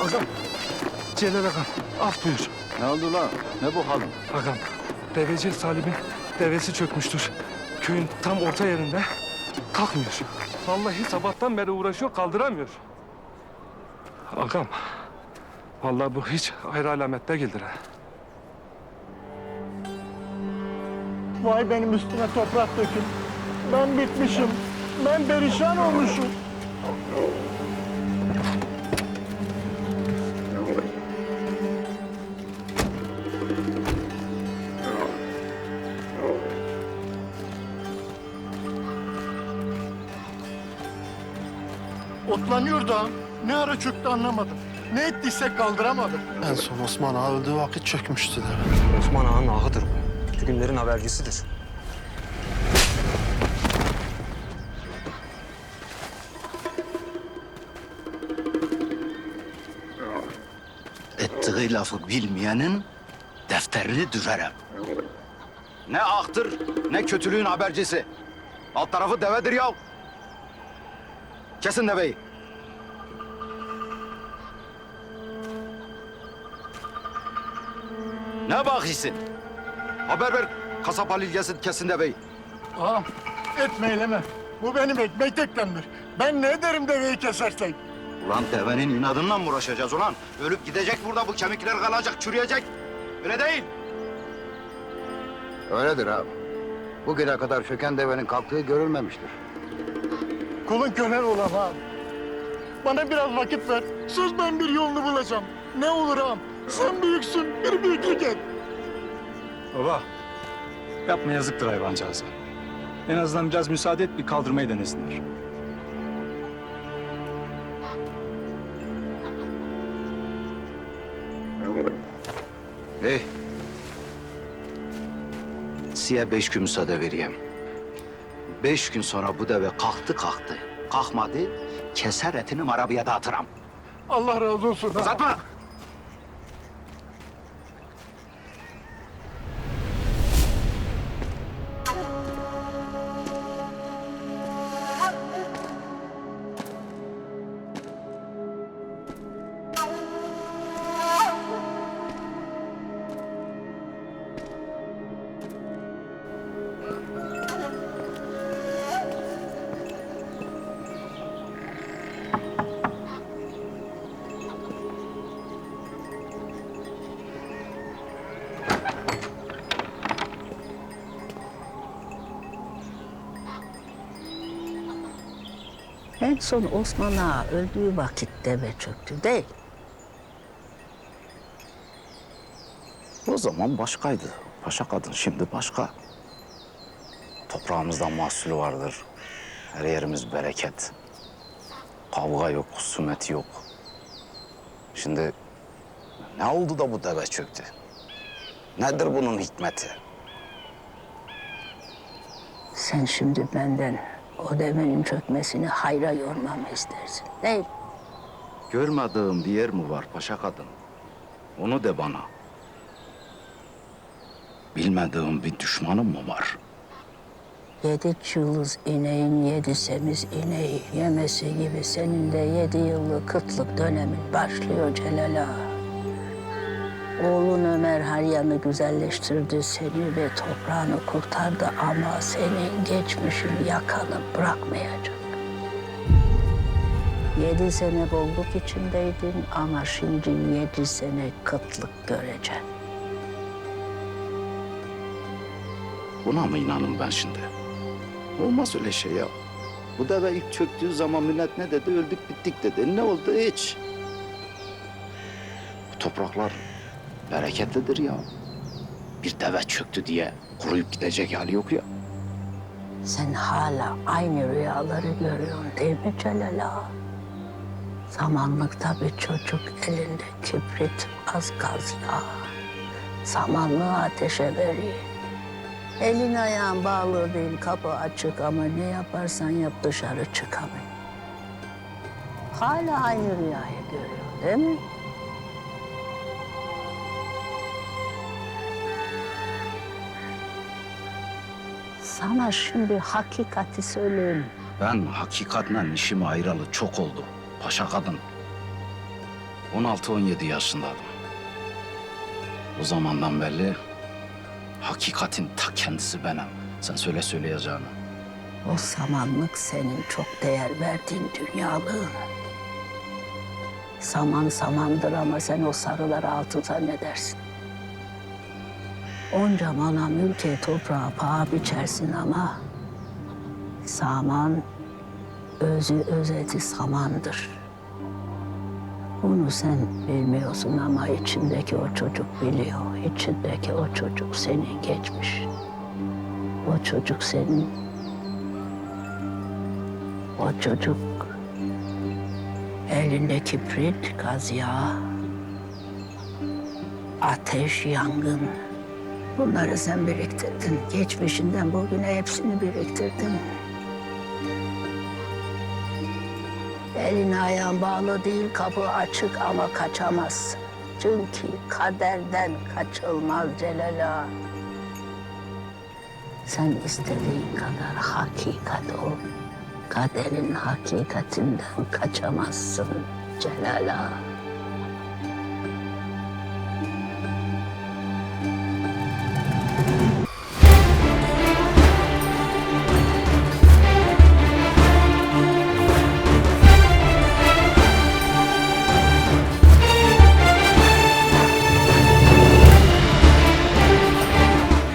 Agam. Celal agam. Af buyur. Ne oldu lan? Ne bu halin? Agam. Deveci Salim'in devesi çökmüştür. Köyün tam orta yerinde. Kalkmıyor. Vallahi sabahtan beri uğraşıyor kaldıramıyor. Agam. Vallahi bu hiç ayrı alamet değildir ha. Vay benim üstüme toprak dökün. Ben bitmişim. Ben perişan olmuşum. Otlanıyor da ne ara çöktü anlamadım. Ne ettiysek kaldıramadım. En son Osman Ağa öldüğü vakit çökmüştü de. Osman Ağa'nın ahıdır bu. Kötü günlerin habercisidir. Ettiği lafı bilmeyenin defterini düzerim. Ne aktır ne kötülüğün habercisi. Alt tarafı devedir ya. Kesin deveyi. Ne bakıyorsun? Haber ver kasap Halil gelsin kesin deveyi. Ağam etme eyleme. Bu benim ekmek teklemdir. Ben ne ederim deveyi kesersek? Ulan devenin inadından mı uğraşacağız ulan? Ölüp gidecek burada bu kemikler kalacak, çürüyecek. Öyle değil. Öyledir abi. Bugüne kadar çöken devenin kalktığı görülmemiştir. Kulun kölen olam ağam. Bana biraz vakit ver. Söz ben bir yolunu bulacağım. Ne olur ağam. Sen büyüksün. Bir büyüklük et. Baba, yapma yazıktır hayvancağıza. En azından biraz müsaade et bir kaldırmayı denesinler. Hey. Size beş gün müsaade vereyim. Beş gün sonra bu deve kalktı kalktı. Kalkmadı, keser etini arabaya dağıtırım. Allah razı olsun. Uzatma. En son Osman Ağa öldüğü vakit deve çöktü değil. O zaman başkaydı. Paşa kadın şimdi başka. Toprağımızda mahsulü vardır. Her yerimiz bereket. Kavga yok, husumet yok. Şimdi ne oldu da bu deve çöktü? Nedir bunun hikmeti? Sen şimdi benden o devenin çökmesini hayra yormamı istersin değil. Görmediğim bir yer mi var paşa kadın? Onu de bana. Bilmediğim bir düşmanım mı var? Yedi yıldız ineğin yedi semiz ineği yemesi gibi senin de yedi yıllık kıtlık dönemin başlıyor Celal Ağa. Oğlun Ömer her yanı güzelleştirdi seni ve toprağını kurtardı ama senin geçmişin yakanı bırakmayacak. Yedi sene bolluk içindeydin ama şimdi yedi sene kıtlık göreceksin. Buna mı inanın ben şimdi? Olmaz öyle şey ya. Bu deve ilk çöktüğü zaman millet ne dedi? Öldük bittik dedi. Ne oldu hiç? Bu topraklar bereketlidir ya. Bir deve çöktü diye kuruyup gidecek hali yok ya. Sen hala aynı rüyaları görüyorsun değil mi Celal Ağa? Samanlıkta bir çocuk elinde kibrit az gaz yağı. Samanlığı ateşe veriyor. Elin ayağın bağlı değil, kapı açık ama ne yaparsan yap dışarı çıkamıyor. Hala aynı rüyayı görüyor değil mi? Sana şimdi hakikati söyleyeyim. Ben hakikatle işim ayrılı çok oldu. Paşa kadın. 16-17 yaşındaydım. O zamandan beri hakikatin ta kendisi benim. Sen söyle söyleyeceğini. O samanlık senin çok değer verdiğin dünyalığın. Saman samandır ama sen o sarıları altın zannedersin. Onca mala mülke toprağa paha biçersin ama... ...saman özü özeti samandır. Bunu sen bilmiyorsun ama içindeki o çocuk biliyor. İçindeki o çocuk senin geçmiş. O çocuk senin o çocuk elinde kibrit, gaz yağı, ateş, yangın. Bunları sen biriktirdin. Geçmişinden bugüne hepsini biriktirdin. Elin ayağın bağlı değil, kapı açık ama kaçamazsın. Çünkü kaderden kaçılmaz Celal Ağa. Sen istediğin kadar hakikat ol. Kaderin hakikatinden kaçamazsın Celal Ağa.